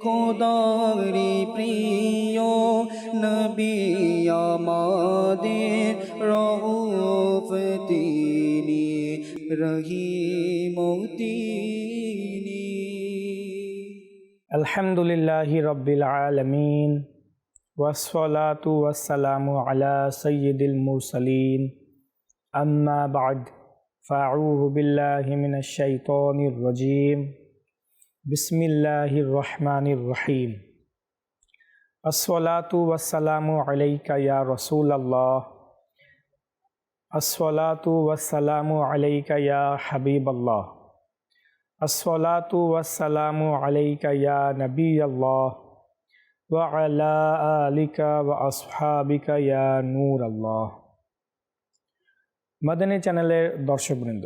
খোদারি প্রিয় নবী আমাদের রউফ তিনি রহিম আলহামদুলিল্লাহ রব্বিল আলমিন ওয়াসলাতু ওয়াসালামু আলা সৈয়দুল মুরসালিন। আম্মা বাদ, ফাউযু বিল্লাহি মিনাশ শাইতানির রাজীম বিসমিল্লাহির রহমানির রহিম আসসালাতু ওয়াসালামু আলাইকা ইয়া রাসূলাল্লাহ আসসালাতু ওয়াসালামু আলাইকা ইয়া হাবিবাল্লাহ আসসালাতু ওয়াসসালামু আলাইকা ইয়া নবী আল্লাহ ওয়া আলা আলিকা ওয়া আসহাবিকা ইয়া নূর আল্লাহ মাদানী চ্যানেলের দর্শকবৃন্দ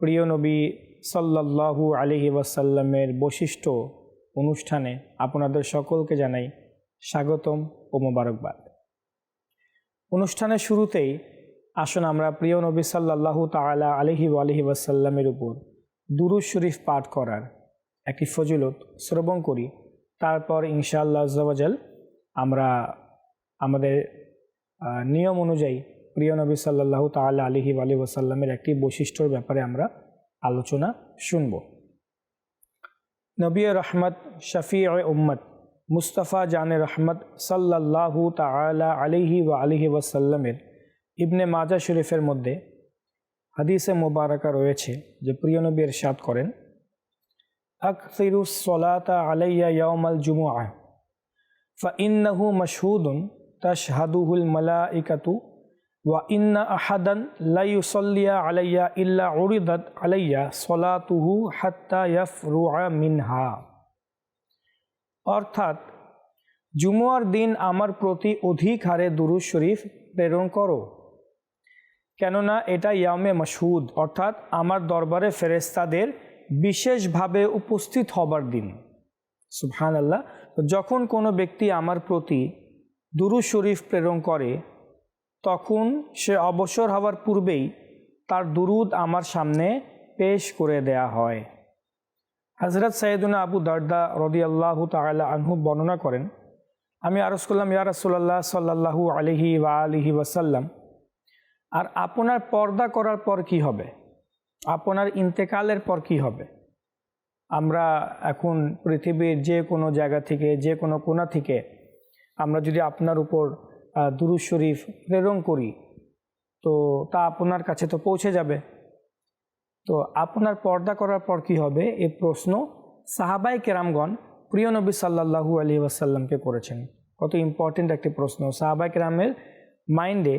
প্রিয় নবী সাল্লাল্লাহু আলহি ওয়াসাল্লামের বৈশিষ্ট্য অনুষ্ঠানে আপনাদের সকলকে জানাই স্বাগতম ও মোবারকবাদ। অনুষ্ঠানের শুরুতেই আসুন আমরা প্রিয় নবী সাল্লাল্লাহু তাআলা আলহি আলহি ওয়াসাল্লামের উপর দুরুজ শরীফ পাঠ করার একটি ফজিলত শ্রবণ করি। তারপর ইনশাআল্লাহ জওয়াজাল আমরা আমাদের নিয়ম অনুযায়ী প্রিয় নবী সাল্লাল্লাহু তাআলা আলহি আলি ওয়াসাল্লামের একটি বৈশিষ্ট্যর ব্যাপারে আমরা আলোচনা শুনব। নবী রহমত শফি উম্মত, মুস্তফা জানে রহমত সাল্লাল্লাহু তাআলা আলিহি ওয়া আলিহি ওয়াসাল্লামের ইবনে মাজা শরীফের মধ্যে হাদিসে মোবারকা রয়েছে যে প্রিয় নবী ইরশাদ করেন, আকসিরু সলাতা আলাইয়া ইয়াউমাল জুমুআ ফাইন্নাহু মাশহুদুন তাশহাদুহুল মালাইকাতু ওয়া আলাইয়া ইল্লা আলাইয়া সলাতুহু হাত্তা ইয়াফরুআ মিনহা। অর্থাৎ, জুমুয়ার দিন আমার প্রতি অধিক হারে দুরুজ শরীফ প্রেরণ করো। কেননা এটা ইয়ামে মশহুদ অর্থাৎ আমার দরবারে ফেরেস্তাদের বিশেষভাবে উপস্থিত হবার দিন। সুবহান আল্লাহ যখন কোনো ব্যক্তি আমার প্রতি দুরু শরীফ প্রেরণ করে তখন সে অবসর হওয়ার পূর্বেই তার দুরুদ আমার সামনে পেশ করে দেয়া হয়। হজরত সৈয়দুনা আবু দারদা রদি আল্লাহ তালা আনহু বর্ণনা করেন, আমি আরজ করলাম, ইয়া রাসুল্লাহ সাল্লাহু আলহি ওয়া আলিহি ওয়াসাল্লাম, আর আপনার পর্দা করার পর কি হবে? আপনার ইন্তেকালের পর কি হবে? আমরা এখন পৃথিবীর যে কোনো জায়গা থেকে, যে কোনো কোণা থেকে, আমরা যদি আপনার উপর দুরু শরীফ প্রেরণ করি, তো তা আপনার কাছে তো পৌঁছে যাবে। তো আপনার পর্দা করার পর কি হবে? এ প্রশ্ন সাহাবাই কেরামগণ প্রিয় নবী সাল্লাহু আলী ওয়াসাল্লামকে করেছেন। কত ইম্পর্টেন্ট একটি প্রশ্ন। সাহাবাই কেরামের মাইন্ডে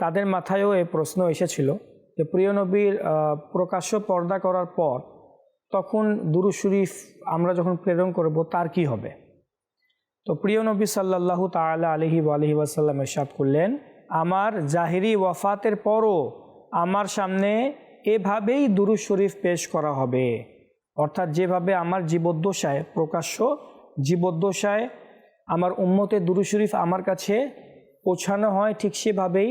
তাদের মাথায়ও এ প্রশ্ন এসেছিল যে প্রিয় নবীর প্রকাশ্য পর্দা করার পর তখন দুরু শরীফ আমরা যখন প্রেরণ করব তার কি হবে? তো প্রিয় নবী সাল্লাল্লাহু তাআলা আলহি আলহি ওয়াসাল্লাম এরশাদ করলেন, আমার জাহিরি ওয়াফাতের পরও আমার সামনে এভাবেই দুরু শরীফ পেশ করা হবে। অর্থাৎ যেভাবে আমার জীবদ্দশায় প্রকাশ্য জীবদ্দশায় আমার উম্মতের দুরু শরীফ আমার কাছে পৌঁছানো হয়, ঠিক সেভাবেই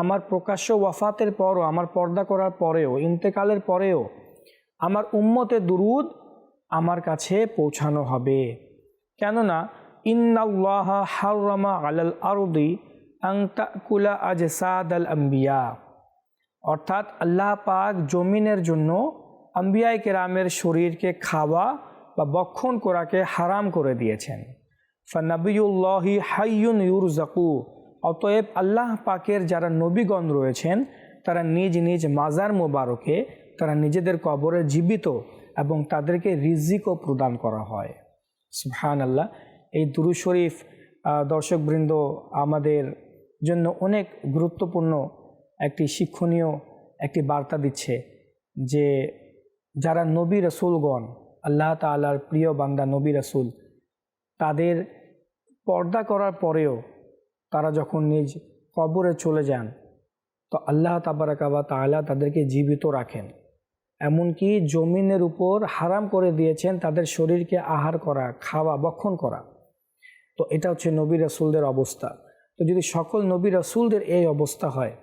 আমার প্রকাশ্য ওয়াফাতের পরও, আমার পর্দা করার পরেও, ইন্তেকালের পরেও আমার উম্মতে দুরুদ আমার কাছে পৌঁছানো হবে। কেননা ইন্নাল্লাহ আল আম্বিয়া অর্থাৎ আল্লাহ পাক জমিনের জন্য আম্বিয়াই কেরামের শরীরকে খাওয়া বা বক্ষণ করাকে হারাম করে দিয়েছেন। ফানাবিউল্লাহি হাইয়ুন ইউর ইউরজাকু অতএব আল্লাহ পাকের যারা নবীগণ রয়েছেন, তারা নিজ নিজ মাজার মোবারকে, তারা নিজেদের কবরে জীবিত এবং তাদেরকে রিজিকও প্রদান করা হয়। সুবহান আল্লাহ এই দুরু শরীফ দর্শকবৃন্দ আমাদের জন্য অনেক গুরুত্বপূর্ণ একটি শিক্ষণীয় একটি বার্তা দিচ্ছে যে যারা নবী রসুলগণ, আল্লাহ তাআলার প্রিয় বান্দা নবী রসুল, তাদের পর্দা করার পরেও তারা যখন নিজ কবরে চলে যান, তো আল্লাহ তাবারাকাবা তাআলা তাদেরকে জীবিত রাখেন। এমনকি জমিনের উপর হারাম করে দিয়েছেন তাদের শরীরকে আহার করা, খাওয়া বক্ষণ করা। তো এটা হচ্ছে নবী রাসুলদের অবস্থা। তো যদি সকল নবী রাসুলদের এই অবস্থা হয়,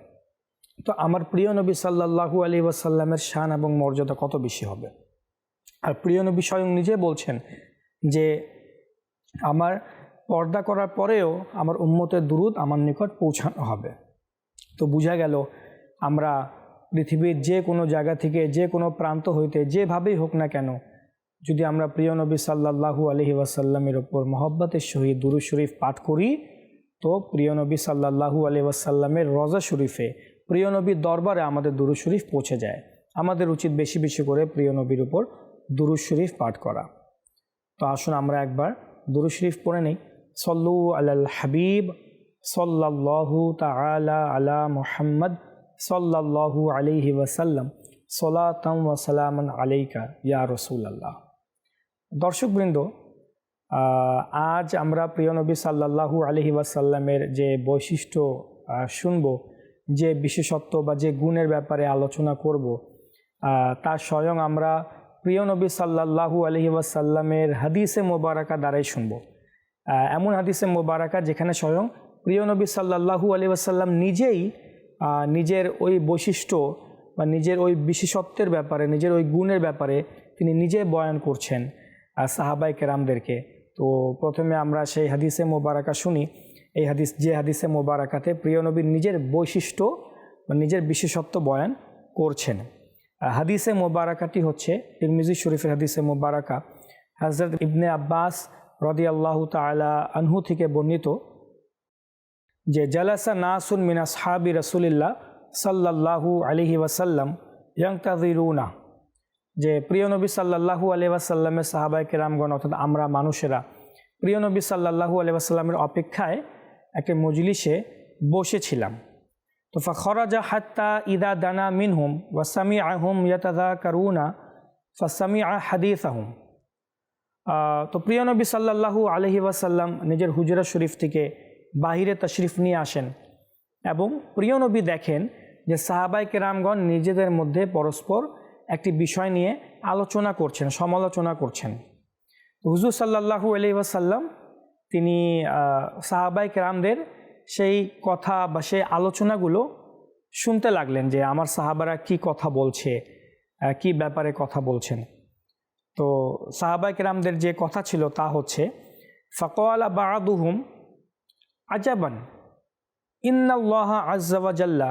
তো আমার প্রিয় নবী সাল্লাহু আলী ওয়াসাল্লামের শান এবং মর্যাদা কত বেশি হবে? আর প্রিয় নবী স্বয়ং নিজে বলছেন যে, আমার পর্দা করার পরেও আমার উম্মতের দুরুদ আমার নিকট পৌঁছানো হবে। তো বোঝা গেল, আমরা পৃথিবীর যে কোনো জায়গা থেকে যে কোনো প্রান্ত হইতে যেভাবেই হোক না কেন যদি আমরা প্রিয় নবী সাল্লাল্লাহু আলহি ওয়াসাল্লামের ওপর মহব্বতের সহিত দুরু শরীফ পাঠ করি, তো প্রিয় নবী সাল্লাল্লাহু আলহি ওয়াসাল্লামের রজা শরীফে প্রিয় নবীর দরবারে আমাদের দুরু শরীফ পৌঁছে যায়। আমাদের উচিত বেশি বেশি করে প্রিয় নবীর উপর দুরু শরীফ পাঠ করা। তো আসুন আমরা একবার দুরু শরীফ পড়ে নেই। সল্লু আলাল হাবিব, সল্লাল্লাহু তাআলা আলা মুহাম্মদ, সল্লাল্লাহু আলাইহি ওয়াসাল্লাম। সলাতাম ওয়াসালামান আলাইকা ইয়া রসুলাল্লাহ। দর্শকবৃন্দ আজ আমরা প্রিয় নবী সাল্লাল্লাহু আলহি ওয়াসাল্লামের যে বৈশিষ্ট্য শুনব, যে বিশেষত্ব বা যে গুণের ব্যাপারে আলোচনা করব তা স্বয়ং আমরা প্রিয় নবী সাল্লাল্লাহু আলহি ওয়াসাল্লামের হাদিসে মোবারকা দ্বারাই শুনব। এমন হাদিসে মোবারকা যেখানে স্বয়ং প্রিয় নবী সাল্লাল্লাহু আলি ওয়াসাল্লাম নিজেই নিজের ওই বৈশিষ্ট্য বা নিজের ওই বিশেষত্বের ব্যাপারে, নিজের ওই গুণের ব্যাপারে তিনি নিজে বয়ান করছেন। সাহাবাই কেরামদেরকে। তো প্রথমে আমরা সেই হাদিসে মোবারকা শুনি। এই হাদিস, যে হাদিসে মোবারকাতে প্রিয় নবীর নিজের বৈশিষ্ট্য বা নিজের বিশেষত্ব বয়ান করছেন। হাদিসে মোবারকাটি হচ্ছে তিরমিজি শরীফের হাদিসে মোবারকা। হজরত ইবনে আব্বাস রদি আল্লাহ তালা আনহু থেকে বর্ণিত যে, জালাসা নাসুন মিনা সাহাবি রসুলিল্লাহ সাল্লাল্লাহু আলিহি ওয়াসাল্লাম ইয়াংতাদিরুনা যে প্রিয় নবী সাল্লাল্লাহু আলহি ওয়াসাল্লামের সাহাবাই কেরামগণ, অর্থাৎ আমরা মানুষেরা, প্রিয় নবী সাল্লাল্লাহু আলহি ওয়াসাল্লামের অপেক্ষায় একটা মজলিসে বসেছিলাম। তো ফখরাজা হাত্তা ইদা দানা মিনহুম ওয়াসামি আহম ইয়াতাদা কারুনা ফাসামি আ হাদিস আহম তো প্রিয় নবী সাল্লাল্লাহু আলহি ওয়াসাল্লাম নিজের হুজরা শরীফ থেকে বাহিরে তশরিফ নিয়ে আসেন এবং প্রিয় নবী দেখেন যে সাহাবাই কেরামগণ নিজেদের মধ্যে পরস্পর একটি বিষয় নিয়ে আলোচনা করছেন, সমালোচনা করছেন। হুজুর সাল্লাহু আলি ওয়াসাল্লাম তিনি সাহাবাই কেরামদের সেই কথা বা সেই আলোচনাগুলো শুনতে লাগলেন যে আমার সাহাবারা কি কথা বলছে কি ব্যাপারে কথা বলছেন। তো সাহাবাই কেরামদের যে কথা ছিল তা হচ্ছে ফকওয়ালা বাহাদুহুম আজাবান, ইন্নাল্লাহ আজ্জাওয়াজাল্লা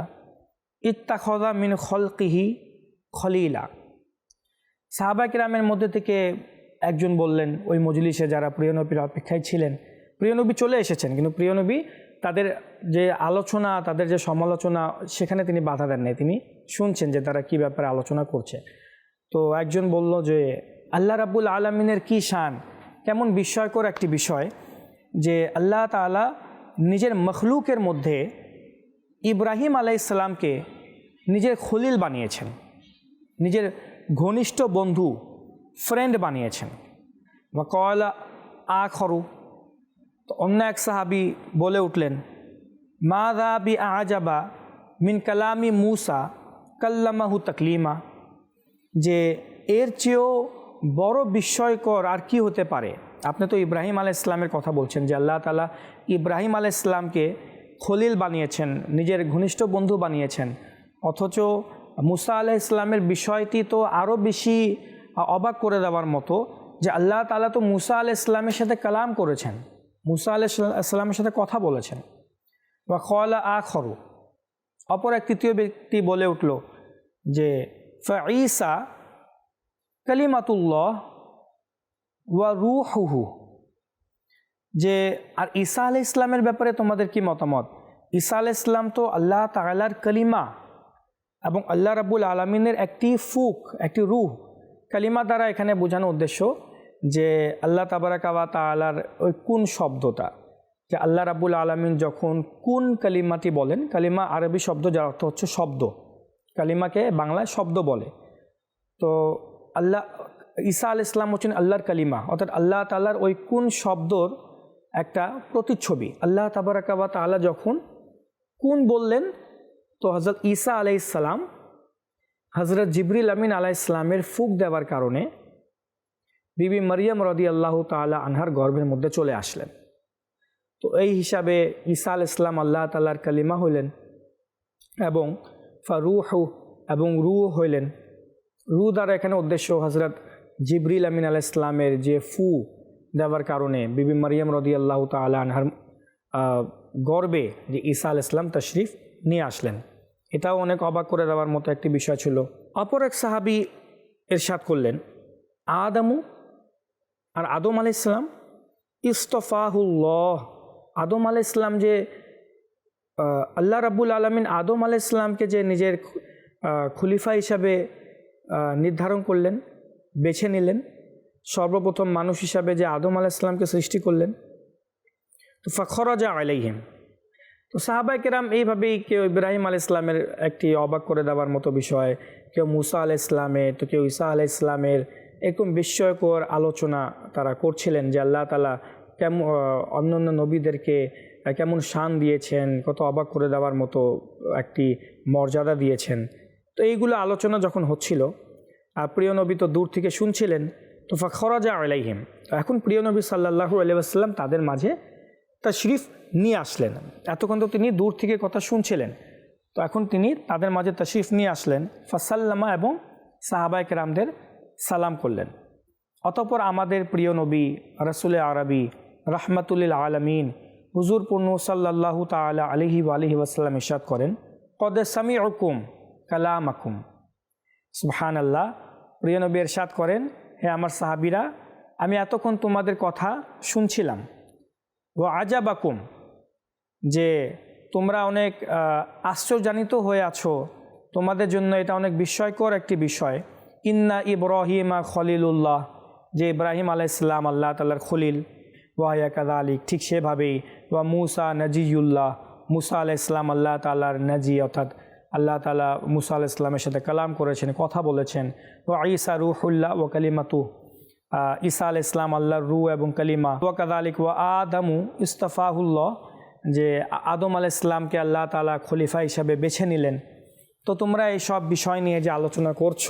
ইত্তাখদা মিন খলকিহি খলিলা। সাহাবা কিরামের মধ্যে থেকে একজন বললেন, ওই মজলিসে যারা প্রিয় নবীর অপেক্ষায় ছিলেন, প্রিয় নবী চলে এসেছেন, কিন্তু প্রিয় নবী তাদের যে আলোচনা, তাদের যে সমালোচনা, সেখানে তিনি বাধা দেন নাই। তিনি শুনছেন যে তারা কি ব্যাপারে আলোচনা করছে। তো একজন বলল যে, আল্লাহ রাবুল আলমিনের কি শান? কেমন বিস্ময়কর একটি বিষয় যে আল্লাহ তাআলা নিজের মখলুকের মধ্যে ইব্রাহিম আলাইসাল্লামকে নিজের খলিল বানিয়েছেন। নিজের ঘনিষ্ঠ বন্ধু ফ্রেন্ড বানিয়েছেন। বা কয়লা আ খরু তো অন্য এক সাহাবি বলে উঠলেন, মা দা বি আজাবা মিন কালামি মুসা কাল্লামাহু তকলিমা যে এর চেয়েও বড় বিস্ময়কর আর কি হতে পারে? আপনি তো ইব্রাহিম আলাহ ইসলামের কথা বলছেন যে আল্লাহ তালা ইব্রাহিম আলাহ ইসলামকে খলিল বানিয়েছেন, নিজের ঘনিষ্ঠ বন্ধু বানিয়েছেন। অথচ মুসা আলাহ ইসলামের বিষয়টি তো আরও বেশি অবাক করে দেওয়ার মতো যে আল্লাহ তালা তো মুসা আলাহ ইসলামের সাথে কালাম করেছেন। মুসা আলাহ ইসলামের সাথে কথা বলেছেন। বা খলা আ খরু অপর এক তৃতীয় ব্যক্তি বলে উঠল যে ফঈসা কালিমাতুল্লাহ ওয়া রু রুহুহু। যে, আর ঈসা আলাহ ইসলামের ব্যাপারে তোমাদের কি মতামত? ঈসা আলাহ ইসলাম তো আল্লাহ তালার কালিমা এবং আল্লাহ রাবুল আলমিনের একটি ফুক, একটি রুহ, কালিমা দ্বারা এখানে বোঝানো উদ্দেশ্য যে আল্লাহ তাবারাকাবা তালার ওই কোন শব্দটা, যে আল্লাহ রাবুল আলমিন যখন কোন কালিমাটি বলেন, কালিমা আরবি শব্দ যার অর্থ হচ্ছে শব্দ, কালিমাকে বাংলায় শব্দ বলে। তো আল্লাহ, ঈসা আল ইসলাম হচ্ছেন আল্লাহর কালিমা, অর্থাৎ আল্লাহ তালার ওই কোন শব্দর একটা প্রতিচ্ছবি। আল্লাহ তাবারাকাবা তালা যখন কোন বললেন তো হজরত ঈসা আলাইসাল্লাম হজরত জিবরিল আমিন আলাহ ইসলামের ফুক দেওয়ার কারণে বিবি মারিয়াম রদি আল্লাহ তালা আনহার গর্ভের মধ্যে চলে আসলেন। তো এই হিসাবে ঈসা আল ইসলাম আল্লাহ তালার কালিমা হইলেন এবং ফারুহু এবং রু হইলেন। রু দ্বারা এখানে উদ্দেশ্য হজরত জিবরিল আমিন আলাহ ইসলামের যে ফু দেওয়ার কারণে বিবি মারিয়াম রদি আল্লাহ তালা আনহার গর্বে যে ঈসা আল ইসলাম তশরিফ নিয়ে আসলেন। এটাও অনেক অবাক করে দেওয়ার মতো একটি বিষয় ছিল। অপর এক সাহাবি এরশাদ করলেন, আদামু আর আদম আলাহ ইসলাম ইস্তফাহুল্লাহ। আদম আলাহ ইসলাম যে আল্লাহ রাব্বুল আলমিন আদম আলাহ ইসলামকে যে নিজের খলিফা হিসাবে নির্ধারণ করলেন, বেছে নিলেন, সর্বপ্রথম মানুষ হিসাবে যে আদম আলাহ ইসলামকে সৃষ্টি করলেন, তো ফখরজা আলাইহিম। তো সাহাবাই কেরাম এইভাবেই কেউ ইব্রাহিম আল ইসলামের একটি অবাক করে দেওয়ার মতো বিষয়, কেউ মুসা আল ইসলামের তো কেউ ঈসা আল ইসলামের এরকম বিস্ময়কর আলোচনা তারা করছিলেন যে আল্লাহ তালা কেমন অন্য অন্য নবীদেরকে কেমন শান দিয়েছেন, কত অবাক করে দেওয়ার মতো একটি মর্যাদা দিয়েছেন। তো এইগুলো আলোচনা যখন হচ্ছিল, আর প্রিয় নবী তো দূর থেকে শুনছিলেন, তো ফখরাজা আলাইহিম। এখন প্রিয় নবী সাল্লাহু আলাইসাল্লাম তাদের মাঝে তা শরীফ নিয়ে আসলেন। এতক্ষণ তো তিনি দূর থেকে কথা শুনছিলেন। তো এখন তিনি তাদের মাঝে তশরিফ নিয়ে আসলেন। ফাসাল্লামা এবং সাহাবায়ক রামদের সালাম করলেন। অতপর আমাদের প্রিয় নবী, রসুল আরবি রহমতুল্লিল আলমিন, হুজুর পূর্ণ সাল্লাহু তালা আলহি আলহি ওয়াসাল্লাম ইসাদ করেন, কদে সামি অকুম কালাম আকুম সুবহান আল্লাহ প্রিয় নবী এরশাদ করেন, হে আমার সাহাবিরা, আমি এতক্ষণ তোমাদের কথা শুনছিলাম। ও আজাবাকুম যে তোমরা অনেক আহ, আশ্চর্যান্বিত হয়ে আছো। তোমাদের জন্য এটা অনেক বিস্ময়কর একটি বিষয়। ইন্না ইব্রাহিমা খলিলুল্লাহ যে ইব্রাহিম আলাইসাল্লাম আল্লাহ তাল্লার খলিল। ওয়াহিয়া কাদা আলী ঠিক সেভাবেই। ওয়া মুসা নজিউল্লাহ মুসা আলাইসাল্লাম আল্লাহ তাল্লার নাজি অর্থাৎ আল্লাহ তালা মুসা আলাহ ইসলামের সাথে কালাম করেছেন কথা বলেছেন। ও আইসা রুহুল্লাহ ও কালিমাতু ঈসা আল ইসলাম আল্লাহর রু এবং কালিমা। ওয়াকাদ আলিক ওয়া আদামু ইস্তফাহুল্লাহ, যে আদম আল ইসলামকে আল্লাহ তালা খলিফা হিসাবে বেছে নিলেন। তো তোমরা এই সব বিষয় নিয়ে যে আলোচনা করছ,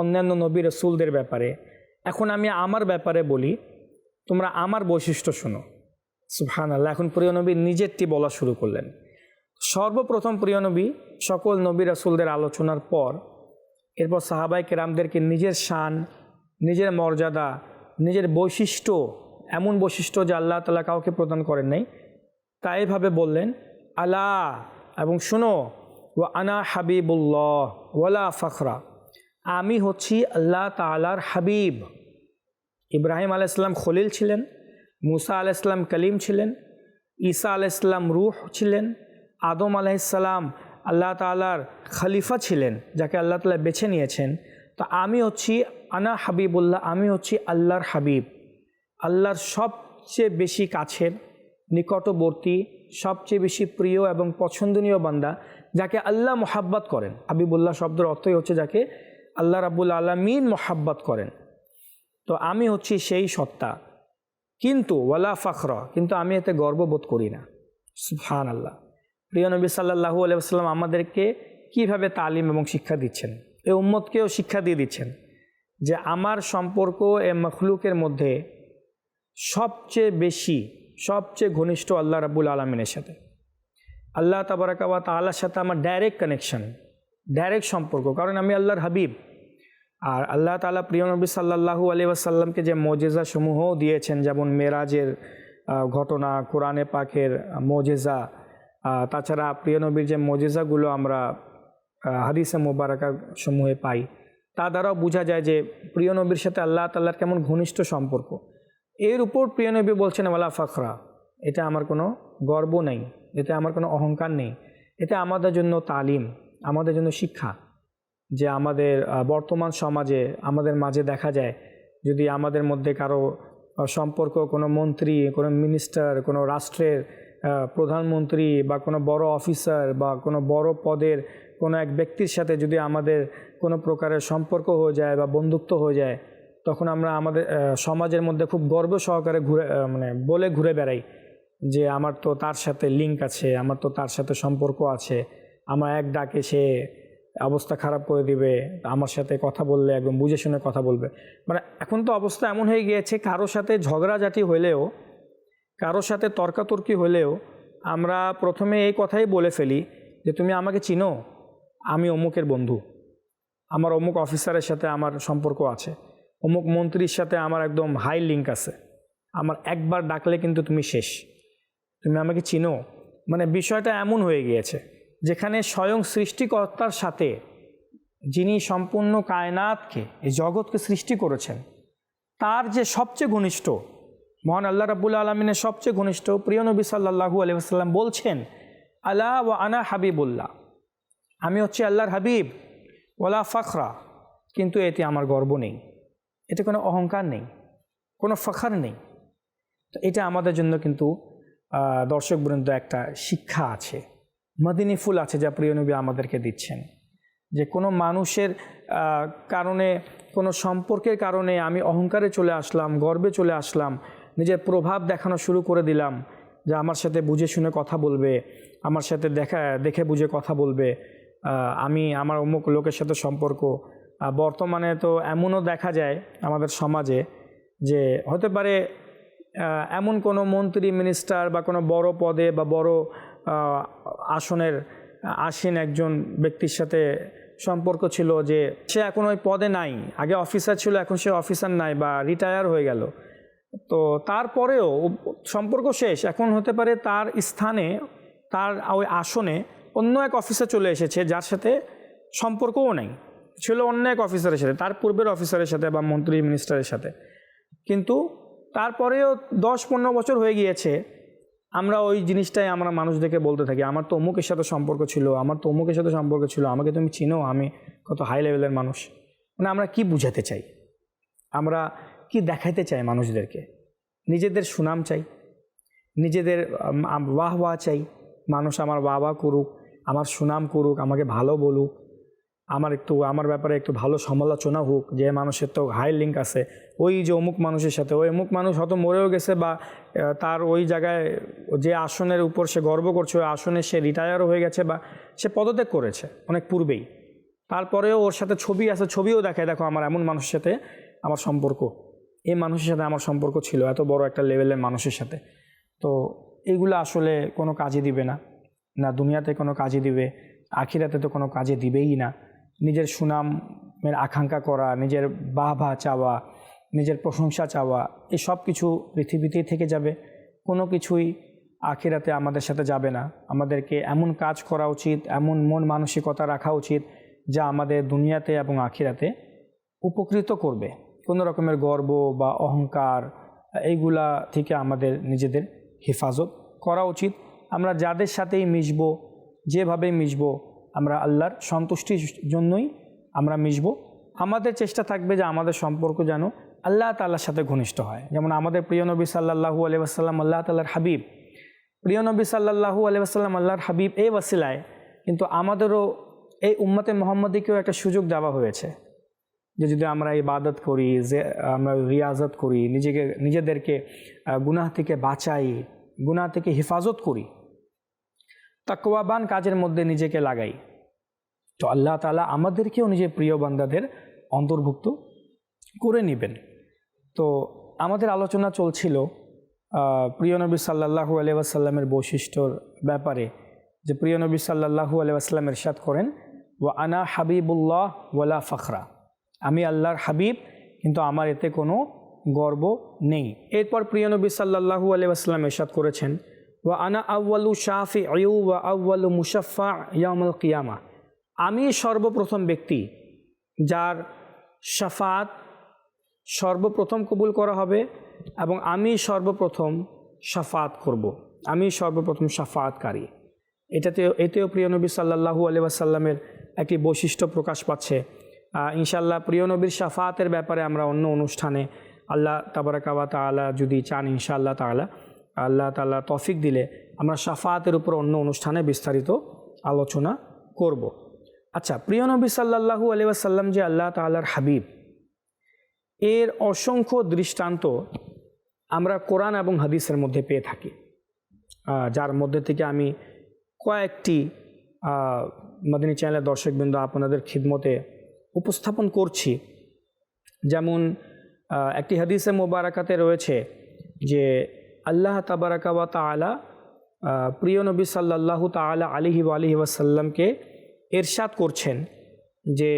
অন্যান্য নবী রসুলদের ব্যাপারে, এখন আমি আমার ব্যাপারে বলি, তোমরা আমার বৈশিষ্ট্য শোনো। সুবহান আল্লাহ এখন প্রিয় নবী নিজেরটি বলা শুরু করলেন। সর্বপ্রথম প্রিয় নবী, সকল নবী রসুলদের আলোচনার পর, এরপর সাহাবাই কেরামদেরকে নিজের শান নিজের মর্যাদা, নিজের বৈশিষ্ট্য, এমন বৈশিষ্ট্য যে আল্লাহ তালা কাউকে প্রদান করেন নাই। তাইভাবে বললেন, আলা এবং শুনো ও আনা হাবিবুল্লাহ, ওয়ালা ফখরা আমি হচ্ছি আল্লাহ তালার হাবিব। ইব্রাহিম আলাইসাল্লাম খলিল ছিলেন, মুসা আলাইসাল্লাম কলিম ছিলেন, ঈসা আলাইসাল্লাম রুহ ছিলেন, আদম আলাইসাল্লাম আল্লাহ তালার খলিফা ছিলেন, যাকে আল্লাহ তালা বেছে নিয়েছেন। তো আমি হচ্ছি আনা হাবিবুল্লাহ, আমি হচ্ছি আল্লাহর হাবিব। আল্লাহর সবচেয়ে বেশি কাছের, নিকটবর্তী, সবচেয়ে বেশি প্রিয় এবং পছন্দনীয় বান্দা, যাকে আল্লাহ মোহাব্বত করেন। হাবিবুল্লাহ শব্দের অর্থই হচ্ছে যাকে আল্লাহ রাবুল আলমিন মোহাব্বত করেন। তো আমি হচ্ছি সেই সত্তা। কিন্তু ওয়ালা ফখর, কিন্তু আমি এতে গর্ববোধ করি না। সুফহান আল্লাহ প্রিয় নবী সাল্লাহু আলাইসাল্লাম আমাদেরকে কীভাবে তালিম এবং শিক্ষা দিচ্ছেন? এই উম্মতকেও শিক্ষা দিয়ে দিচ্ছেন। যে আমার সম্পর্ক এ মখলুকের মধ্যে সবচেয়ে বেশি, সবচেয়ে ঘনিষ্ঠ আল্লাহ রাবুল আলমিনের সাথে। আল্লাহ তাবারাকাবা তাল্লার সাথে আমার ডাইরেক্ট কানেকশন ডাইরেক্ট সম্পর্ক। কারণ আমি আল্লাহর হাবিব। আর আল্লাহ তালা প্রিয় নবী সাল্লাহু আলি আসাল্লামকে যে মজেজা সমূহও দিয়েছেন, যেমন মেরাজের ঘটনা, কোরআনে পাখের মজেজা তাছাড়া প্রিয় নবীর যে মজেজাগুলো আমরা হাদিসে মোবারকা সমূহে পাই। তা দ্বারাও বোঝা যায় যে প্রিয় নবীর সাথে আল্লাহ তাল্লার কেমন ঘনিষ্ঠ সম্পর্ক। এর উপর প্রিয় নবী বলছেন, ওয়ালা ফখরা। এটা আমার কোনো গর্ব নেই, এতে আমার কোনো অহংকার নেই। এটা আমাদের জন্য তালিম, আমাদের জন্য শিক্ষা। যে আমাদের বর্তমান সমাজে, আমাদের মাঝে দেখা যায়, যদি আমাদের মধ্যে কারও সম্পর্ক কোনো মন্ত্রী, কোনো মিনিস্টার কোনো রাষ্ট্রের প্রধানমন্ত্রী বা কোনো বড় অফিসার বা কোনো বড় পদের কোনো এক ব্যক্তির সাথে যদি আমাদের কোনো প্রকারের সম্পর্ক হয়ে যায় বা বন্ধুত্ব হয়ে যায়, তখন আমরা আমাদের সমাজের মধ্যে খুব গর্ব সহকারে ঘুরে মানে বলে ঘুরে বেড়াই যে আমার তো তার সাথে লিঙ্ক আছে, আমার তো তার সাথে সম্পর্ক আছে, আমার এক ডাকে সে অবস্থা খারাপ করে দিবে, আমার সাথে কথা বললে একদম বুঝে শুনে কথা বলবে। মানে এখন তো অবস্থা এমন হয়ে গিয়েছে, কারোর সাথে ঝগড়াঝাটি হলেও কারোর সাথে তর্কাতর্কি হলেও আমরা প্রথমে এই কথাই বলে ফেলি যে তুমি আমাকে চিনো, আমি অমুকের বন্ধু। আমার অমুক অফিসারের সাথে আমার সম্পর্ক আছে, অমুক মন্ত্রীর সাথে আমার একদম হাই লিঙ্ক আছে। আমার একবার ডাকলে কিন্তু তুমি শেষ। তুমি আমাকে চিনো? মানে বিষয়টা এমন হয়ে গিয়েছে, যেখানে স্বয়ং সৃষ্টিকর্তার সাথে যিনি সম্পূর্ণ কায়নাতকে, এই জগৎকে সৃষ্টি করেছেন, তার যে সবচেয়ে ঘনিষ্ঠ মহান আল্লাহ রাবুল আলমিনের সবচেয়ে ঘনিষ্ঠ প্রিয় নবী সাল্লাহু আলহাম বলছেন আল্লাহ ও আনা হাবিবুল্লাহ। আমি হচ্ছে আল্লাহর হাবিব ওলা ফখরা কিন্তু এতে আমার গর্ব নেই। এতে কোনো অহংকার নেই কোনো ফখার নেই। তো এটা আমাদের জন্য কিন্তু আহ, দর্শকবৃন্দ একটা শিক্ষা আছে মদিনী ফুল আছে যা প্রিয় নবী আমাদেরকে দিচ্ছেন। যে কোনো মানুষের কারণে কোনো সম্পর্কের কারণে আমি অহংকারে চলে আসলাম গর্বে চলে আসলাম নিজের প্রভাব দেখানো শুরু করে দিলাম যে আমার সাথে বুঝে শুনে কথা বলবে, আমার সাথে দেখা, দেখে বুঝে কথা বলবে আমি আমার অমুক লোকের সাথে সম্পর্ক। বর্তমানে তো এমনও দেখা যায় আমাদের সমাজে যে হতে পারে এমন কোনো মন্ত্রী মিনিস্টার বা কোনো বড় পদে বা বড় আসনের আসীন একজন ব্যক্তির সাথে সম্পর্ক ছিল যে সে এখন ওই পদে নাই। আগে অফিসার ছিল, এখন সে অফিসার নাই বা রিটায়ার হয়ে গেল। তো তারপরেও সম্পর্ক শেষ। এখন হতে পারে তার স্থানে, তার ওই আসনে অন্য এক অফিসার চলে এসেছে, যার সাথে সম্পর্কও নেই। ছিল অন্য এক অফিসারের সাথে, তার পূর্বের অফিসারের সাথে বা মন্ত্রী মিনিস্টারের সাথে। কিন্তু তারপরেও দশ পনেরো বছর হয়ে গিয়েছে, আমরা ওই জিনিসটাই আমরা মানুষদেরকে বলতে থাকি, আমার তো অমুকের সাথে সম্পর্ক ছিল, আমার তো অমুকের সাথে সম্পর্ক ছিল, আমাকে তুমি চিনো, আমি কত হাই লেভেলের মানুষ। মানে আমরা কি বুঝাতে চাই? আমরা কি দেখাইতে চায় মানুষদেরকে? নিজেদের সুনাম চাই, নিজেদের বাহ বাহ চাই। মানুষ আমার বাহ বাহ করুক, আমার সুনাম করুক, আমাকে ভালো বলুক, আমার একটু, আমার ব্যাপারে একটু ভালো সমালোচনা হোক, যে মানুষের তো হাই লিঙ্ক আছে। ওই যে অমুক মানুষের সাথে, ওই অমুক মানুষ হয়তো মরেও গেছে বা তার ওই জায়গায় যে আসনের উপর সে গর্ব করছে, ওই আসনে সে রিটায়ারও হয়ে গেছে বা, সে পদত্যাগ করেছে অনেক পূর্বেই। তারপরেও ওর সাথে ছবি আছে, ছবিও দেখায়, দেখো আমার এমন মানুষের সাথে আমার সম্পর্ক। এই মানুষের সাথে আমার সম্পর্ক ছিল, এত বড় একটা লেভেলের মানুষের সাথে। তো এগুলো আসলে কোনো কাজে দিবে না। না দুনিয়াতে কোনো কাজে দিবে, আখিরাতে তো কোনো কাজে দিবেই না। নিজের সুনামের আকাঙ্ক্ষা করা, নিজের বাহ বাহ চাওয়া, নিজের প্রশংসা চাওয়া এই সব কিছু পৃথিবীতেই থেকে যাবে। কোনো কিছুই আখিরাতে আমাদের সাথে যাবে না। আমাদেরকে এমন কাজ করা উচিত, এমন মন মানসিকতা রাখা উচিত, যা আমাদের দুনিয়াতে এবং আখিরাতে উপকৃত করবে। কোনো রকমের গর্ব বা অহংকার, এইগুলা থেকে আমাদের নিজেদের হেফাজত করা উচিত। আমরা যাদের সাথেই মিশবো, যেভাবেই মিশবো, আমরা আল্লাহর সন্তুষ্টির জন্যই আমরা মিশবো। আমাদের চেষ্টা থাকবে যে আমাদের সম্পর্ক যেন আল্লাহ তাল্লার সাথে ঘনিষ্ঠ হয়। যেমন আমাদের প্রিয় নবী সাল্লাহু আলি আসাল্লাম আল্লাহ তাল্লার হাবিব। প্রিয় নবী সাল্লাহু আলি আসাল্লাম আল্লাহর হাবিব এই ওয়াসিলায় কিন্তু আমাদেরও এই উম্মতে মোহাম্মদীকেও একটা সুযোগ দেওয়া হয়েছে। যে যদি আমরা ইবাদত করি, যে আমরা রিয়াজত করি, নিজেকে, নিজেদেরকে গুনাহ থেকে বাঁচাই, গুনাহ থেকে হেফাজত করি তাকওয়াবান কাজের মধ্যে নিজেকে লাগাই। তো আল্লাহ তালা আমাদেরকেও নিজের প্রিয় বান্দাদের অন্তর্ভুক্ত করে নেবেন। তো আমাদের আলোচনা চলছিল প্রিয় নবী সাল্লাহু আলি আসাল্লামের বৈশিষ্ট্যর ব্যাপারে, যে প্রিয় নবী সাল্লাহু আলি আসাল্লাম এরশাদ করেন ও আনা হাবিবুল্লাহ ওয়ালা ফখরা। আমি আল্লাহর হাবিব, কিন্তু আমার এতে কোনো গর্ব নেই। এরপর প্রিয় নবী সাল্লাহু আলি আসাল্লাম এরশাদ করেছেন ও আনা আউ্বালু শাফি আয়ু ওয়া আউ্বালু মুশাফা ইয়ামুল কিয়ামা। আমি সর্বপ্রথম ব্যক্তি যার শাফাত সর্বপ্রথম কবুল করা হবে এবং আমি সর্বপ্রথম সাফাত করব। আমি সর্বপ্রথম সাফাতকারী এটাতে এতেও প্রিয় নবী সাল্লাহু আলি আসাল্লামের একটি বৈশিষ্ট্য প্রকাশ পাচ্ছে। ইনশাল্লাহ প্রিয় নবীর সাফাতের ব্যাপারে আমরা অন্য অনুষ্ঠানে আল্লাহ তাবারাকাবা তালা যদি চান, ইনশাআল্লাহ তালা আল্লাহ তালা তফিক দিলে আমরা সাফাতের উপর অন্য অনুষ্ঠানে বিস্তারিত আলোচনা করব। আচ্ছা প্রিয় নবী সাল্লাহু আলি আসাল্লাম যে আল্লাহ তাল্লাহর হাবিব, এর অসংখ্য দৃষ্টান্ত আমরা কোরআন এবং হাদিসের মধ্যে পেয়ে থাকি। যার মধ্যে থেকে আমি কয়েকটি মাদিনী চ্যানেলের দর্শকবৃন্দ আপনাদের খিদমতে উপস্থাপন করছি। যেমন একটি হাদিসে মোবারাকাতে রয়েছে যে, আল্লাহ তাবারাকা ওয়া তালা প্রিয় নবী সাল্লাল্লাহু তালা আলিহি আলিহি ওয়াসাল্লামকে এরশাদ করছেন যে,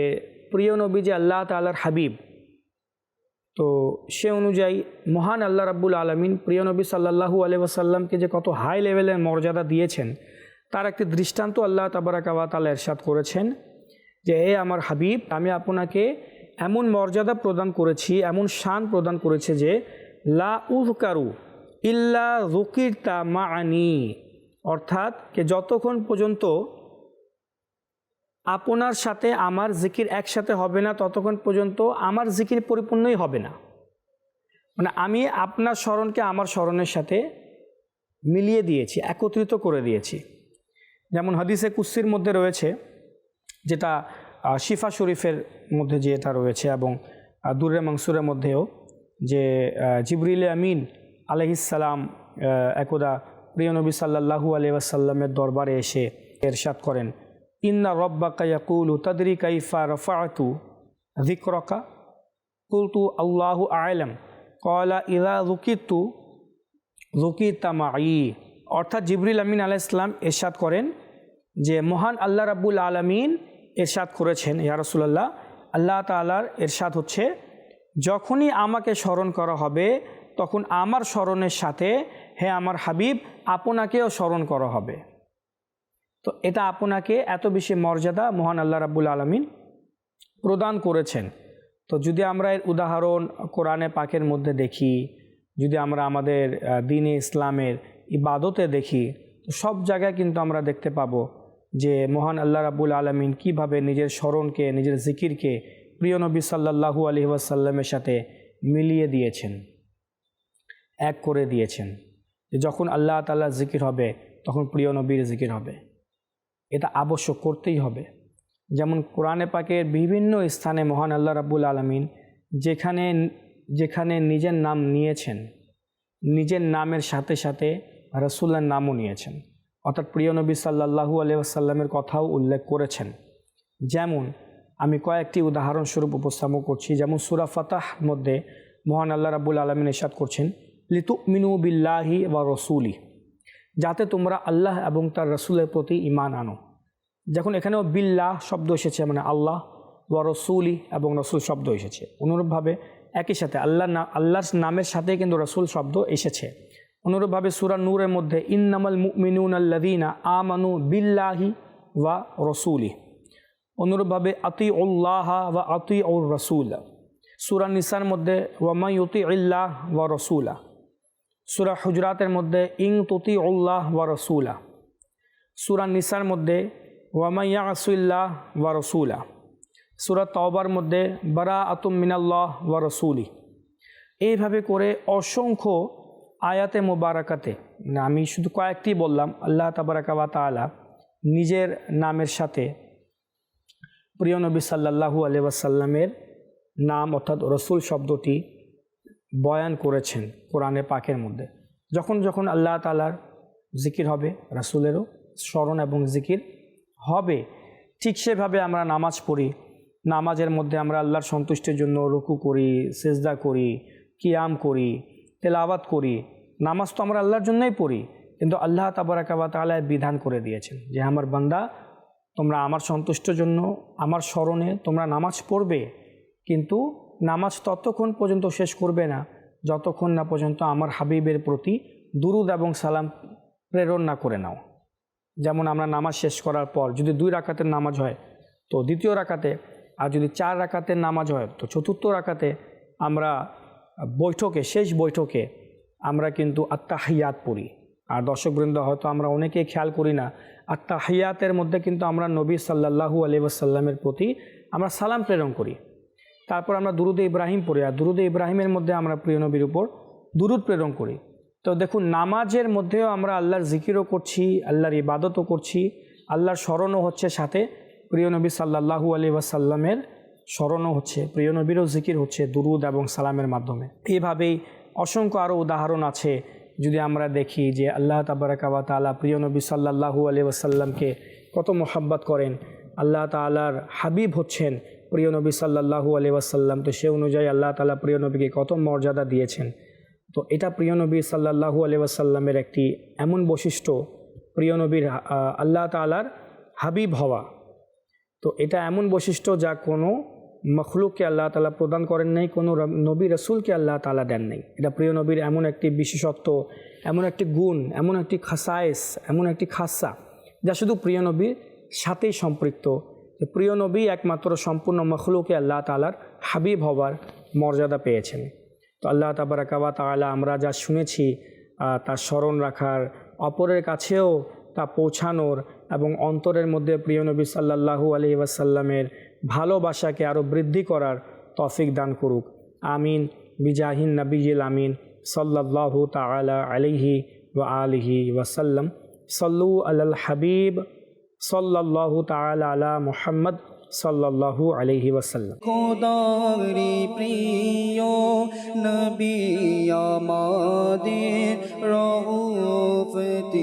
প্রিয় নবী যে আল্লাহ তালার হাবিব, তো সে অনুযায়ী মহান আল্লাহ রাব্বুল আলমিন প্রিয় নবী সাল্লাহু আলিয়াসাল্লামকে যে কত হাই লেভেলের মর্যাদা দিয়েছেন, তার একটি দৃষ্টান্ত আল্লাহ তাবারাকাওয়া তালা এরশাদ করেছেন। যে, এ আমার হাবিব, আমি আপনাকে এমন মর্যাদা প্রদান করেছি, এমন শান প্রদান করেছে যে, লা উহকারু ইল্লা রুকির তা মা আনি অর্থাৎ কে যতক্ষণ পর্যন্ত আপনার সাথে আমার জিকির একসাথে হবে না, ততক্ষণ পর্যন্ত আমার জিকির পরিপূর্ণই হবে না। মানে আমি আপনার স্মরণকে আমার স্মরণের সাথে মিলিয়ে দিয়েছি, একত্রিত করে দিয়েছি। যেমন হাদিসে কুস্সির মধ্যে রয়েছে যেটা শিফা শরীফের মধ্যে যেটা রয়েছে এবং দুরে মাংসুরের মধ্যেও যে জিবরিল আমিন আলহিসাল্লাম একদা প্রিয় নবী সাল্লাহু আলিয়াসাল্লামের দরবারে এসে এরশাদ করেন। ইন্না রব্বাকা ইয়াকুলু তাদরি কাইফা রফাতু যিকরকা। কুলতু আল্লাহু আয়লাম কয়লা ইলা রুকিতু রুকিতামাই অর্থাৎ জিবরিল আমিন আলাহ ইসলাম এরশাদ করেন যে, মহান আল্লাহ রাব্বুল আলমিন এরশাদ করেছেন, ইয়া রাসূলুল্লাহ। আল্লাহ তাআলার এরশাদ হচ্ছে, যখনই আমাকে স্মরণ করা হবে, তখন আমার স্মরণের সাথে, হে আমার হাবিব, আপনাকেও স্মরণ করা হবে। তো এটা আপনাকে এত বেশি মর্যাদা মহান আল্লাহ রাব্বুল আলমিন প্রদান করেছেন। তো যদি আমরা এর উদাহরণ কোরআনে পাকের মধ্যে দেখি, যদি আমরা আমাদের দিনে ইসলামের ইবাদতে দেখি সব জায়গায় কিন্তু আমরা দেখতে পাবো যে মহান আল্লাহ রাব্বুল আলমিন কীভাবে নিজের স্মরণকে, নিজের জিকিরকে প্রিয় নবী সাল্লাহু আলহি ওয়াসাল্লামের সাথে মিলিয়ে দিয়েছেন, এক করে দিয়েছেন। যখন আল্লাহ তাল্লাহ জিকির হবে, তখন প্রিয় নবীর জিকির হবে। এটা আবশ্যক করতেই হবে। যেমন কোরআনে পাকের বিভিন্ন স্থানে মহান আল্লাহ রাব্বুল আলমিন যেখানে যেখানে নিজের নাম নিয়েছেন, নিজের নামের সাথে সাথে রসুল্লার নামও নিয়েছেন। অর্থাৎ প্রিয় নবী সাল্লাহু আলিয়াসাল্লামের কথাও উল্লেখ করেছেন। যেমন, আমি কয়েকটি উদাহরণস্বরূপ উপস্থাপন করছি, যেমন সুরা ফাতাহ মধ্যে মহান আল্লাহ রাব্বুল আলমিন ইরশাদ করছেন লিতু মিনু বিল্লাহি বা রসুলি যাতে তোমরা আল্লাহ এবং তার রসুলের প্রতি ইমান আনো। যখন এখানেও বিল্লাহ শব্দ এসেছে মানে আল্লাহ ওয়া রসুলি এবং রসুল শব্দ এসেছে। অনুরূপভাবে একই সাথে আল্লাহ আল্লাহর নামের সাথে কিন্তু রসুল শব্দ এসেছে। অনুরূপভাবে সুরা নূরের মধ্যে, ইন্নামাল মুমিনুন আল্লাদিনা আমানু বিল্লাহি ওয়া রসুলি। অনুরূপভাবে আতি উল্লাহ ওয়া আতি উর রসুল। সুরা নিসার মধ্যে ওয়ামাই উতি ইল্লাহ ওয়া রসুলা। সুরা হুজরাতের মধ্যে, ইং তুতি উল্লাহ ওয়া রসুলা। সুরা নিসার মধ্যে ওয়ামাইয়া আসুল্লাহ ওয়া রসুলা। সুরা তওবার মধ্যে বারা আতুম মিনাল্লাহ ওয়া রসুলি। এইভাবে করে অসংখ্য আয়াতে মোবারাকাতে আমি শুধু কয়েকটি বললাম, আল্লাহ তাবারাকা ওয়া তাআলা নিজের নামের সাথে প্রিয় নবী সাল্লাল্লাহু আলাইহি ওয়াসাল্লামের নাম অর্থাৎ রসুল শব্দটি বয়ান করেছেন কোরআনে পাকের মধ্যে। যখন যখন আল্লাহ তালার জিকির হবে, রাসুলেরও স্মরণ এবং জিকির হবে, ঠিক সেভাবে আমরা নামাজ পড়ি। নামাজের মধ্যে আমরা আল্লাহর সন্তুষ্টির জন্য রুকু করি, সেজদা করি, কিয়াম করি, তেলাওয়াত করি। নামাজ তো আমরা আল্লাহর জন্যই পড়ি, কিন্তু আল্লাহ তাবারাকাবা তালায় বিধান করে দিয়েছেন যে, আমার বান্দা, তোমরা আমার সন্তুষ্টের জন্য, আমার স্মরণে তোমরা নামাজ পড়বে, কিন্তু নামাজ ততক্ষণ পর্যন্ত শেষ করবে না, যতক্ষণ না পর্যন্ত আমার হাবিবের প্রতি দুরুদ এবং সালাম প্রেরণ না করে নাও। যেমন আমরা নামাজ শেষ করার পর যদি দুই রাকাতের নামাজ হয়, তো দ্বিতীয় রাকাতে, আর যদি চার রাকাতের নামাজ হয়, তো চতুর্থ রাকাতে আমরা বৈঠকে, শেষ বৈঠকে আমরা কিন্তু আত্মাহিয়াত পড়ি। আর দর্শকবৃন্দ, হয়তো আমরা অনেকেই খেয়াল করি না আত্মাহিয়াতের মধ্যে কিন্তু আমরা নবী সাল্লাহু আলিবাসাল্লামের প্রতি আমরা সালাম প্রেরণ করি। তারপর আমরা দুরুদে ইব্রাহিম পড়ি, আর দুরুদে ইব্রাহিমের মধ্যে আমরা প্রিয় নবীর উপর দুরুদ প্রেরণ করি। তো দেখুন, নামাজের মধ্যেও আমরা আল্লাহর জিকিরও করছি, আল্লাহর ইবাদতও করছি, আল্লাহর স্মরণও হচ্ছে সাথে। প্রিয় নবী সাল্লাহু আলি ওয়াসাল্লামের স্মরণও হচ্ছে, প্রিয় নবীরও জিকির হচ্ছে দুরুদ এবং সালামের মাধ্যমে। এইভাবেই অসংখ্য আরও উদাহরণ আছে যদি আমরা দেখি যে আল্লাহ তাবারাকাবা তালা প্রিয় নবী সাল্লাহু আলি ওয়াসাল্লামকে কত মোহাব্বত করেন। আল্লাহ তালার হাবিব হচ্ছেন প্রিয় নবী সাল্লাহু আলি ওয়াসাল্লাম। তো সে অনুযায়ী আল্লাহ তালা প্রিয় নবীকে কত মর্যাদা দিয়েছেন। তো এটা প্রিয় নবী সাল্লাহু আলি ওয়াসাল্লামের একটি এমন বৈশিষ্ট্য, প্রিয় নবীর আল্লাহ তালার হাবিব হওয়া। তো এটা এমন বৈশিষ্ট্য যা কোনো মখলুককে আল্লাহ তালা প্রদান করেন নাই, কোনো নবী, রসুলকে আল্লাহ তালা দেন নাই। এটা প্রিয় নবীর এমন একটি বিশেষত্ব, এমন একটি গুণ, এমন একটি খাসায়েস, এমন একটি খাসা, যা শুধু প্রিয় নবীর সাথেই সম্পৃক্ত। প্রিয় নবী একমাত্র সম্পূর্ণ মখলুকে আল্লাহ তালার হাবিব হবার মর্যাদা পেয়েছেন। তো আল্লাহ তাবারাকাবা তাআলা আমরা যা শুনেছি তা স্মরণ রাখার, অপরের কাছেও তা পৌঁছানোর এবং অন্তরের মধ্যে প্রিয় নবী সাল্লাল্লাহু আলহি ওয়াসাল্লামের ভালোবাসাকে আরও বৃদ্ধি করার তফিক দান করুক। আমিন। বিজাহিন নবীল আমিন। সাল্লাহ তালা আলিহি আলিহি ওয়াসাল্লাম সল্লু আল হাবিব। সাল্লাহ তালা আলা মোহাম্মদ সাল্লাহু আলাইহি ওসাল্লাম খোদারি প্রিয় নবী আমাদের রহমত